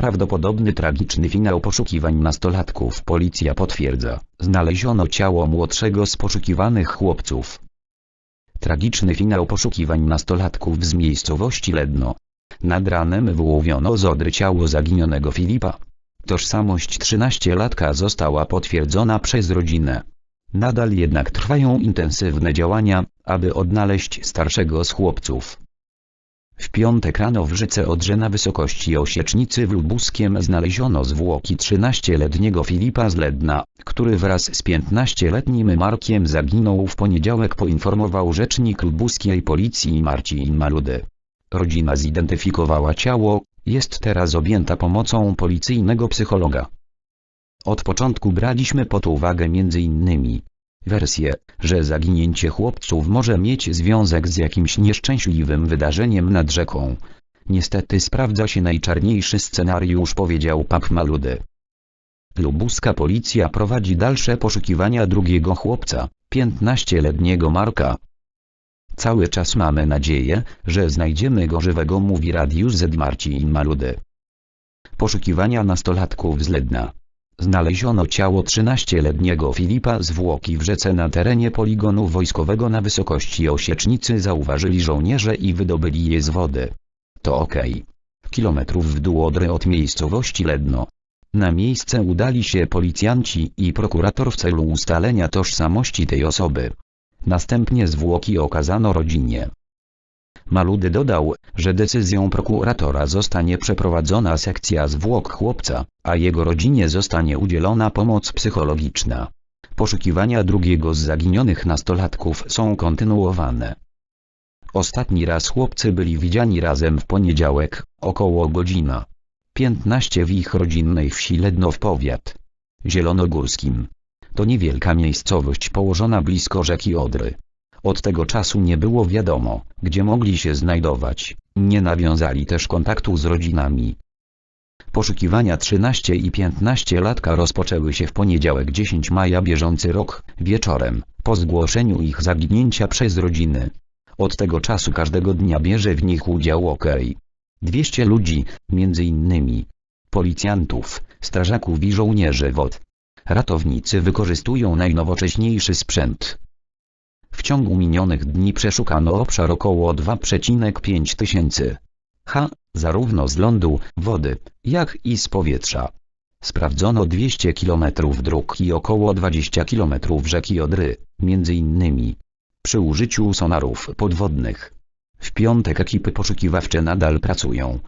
Prawdopodobny tragiczny finał poszukiwań nastolatków policja potwierdza. Znaleziono ciało młodszego z poszukiwanych chłopców. Tragiczny finał poszukiwań nastolatków z miejscowości Ledno. Nad ranem wyłowiono z Odry ciało zaginionego Filipa. Tożsamość 13-latka została potwierdzona przez rodzinę. Nadal jednak trwają intensywne działania, aby odnaleźć starszego z chłopców. W piątek rano w rzece Odrze na wysokości Osiecznicy w Lubuskiem znaleziono zwłoki 13-letniego Filipa z Ledna, który wraz z 15-letnim Markiem zaginął w poniedziałek poinformował rzecznik lubuskiej policji Marcin Maludy. Rodzina zidentyfikowała ciało, jest teraz objęta pomocą policyjnego psychologa. Od początku braliśmy pod uwagę m.in. wersję, że zaginięcie chłopców może mieć związek z jakimś nieszczęśliwym wydarzeniem nad rzeką. Niestety sprawdza się najczarniejszy scenariusz powiedział Pak Maludy. Lubuska policja prowadzi dalsze poszukiwania drugiego chłopca, 15-letniego Marka. Cały czas mamy nadzieję, że znajdziemy go żywego mówi Radius Z Marcin Maludy. Poszukiwania nastolatków z Ledna. Znaleziono ciało 13-letniego Filipa zwłoki w rzece na terenie poligonu wojskowego na wysokości Osiecznicy zauważyli żołnierze i wydobyli je z wody. To okej. Kilometrów w dół Odry od miejscowości Ledno. Na miejsce udali się policjanci i prokurator w celu ustalenia tożsamości tej osoby. Następnie zwłoki okazano rodzinie. Maludy dodał, że decyzją prokuratora zostanie przeprowadzona sekcja zwłok chłopca, a jego rodzinie zostanie udzielona pomoc psychologiczna. Poszukiwania drugiego z zaginionych nastolatków są kontynuowane. Ostatni raz chłopcy byli widziani razem w poniedziałek, około godzina 15 w ich rodzinnej wsi Ledno w powiat zielonogórskim. To niewielka miejscowość położona blisko rzeki Odry. Od tego czasu nie było wiadomo, gdzie mogli się znajdować, nie nawiązali też kontaktu z rodzinami. Poszukiwania 13 i 15 latka rozpoczęły się w poniedziałek 10 maja bieżący rok, wieczorem, po zgłoszeniu ich zaginięcia przez rodziny. Od tego czasu każdego dnia bierze w nich udział OK. 200 ludzi, między innymi policjantów, strażaków i żołnierzy WOD. Ratownicy wykorzystują najnowocześniejszy sprzęt. W ciągu minionych dni przeszukano obszar około 2,5 tysięcy ha, zarówno z lądu, wody, jak i z powietrza. Sprawdzono 200 km dróg i około 20 km rzeki Odry, między innymi przy użyciu sonarów podwodnych. W piątek ekipy poszukiwawcze nadal pracują,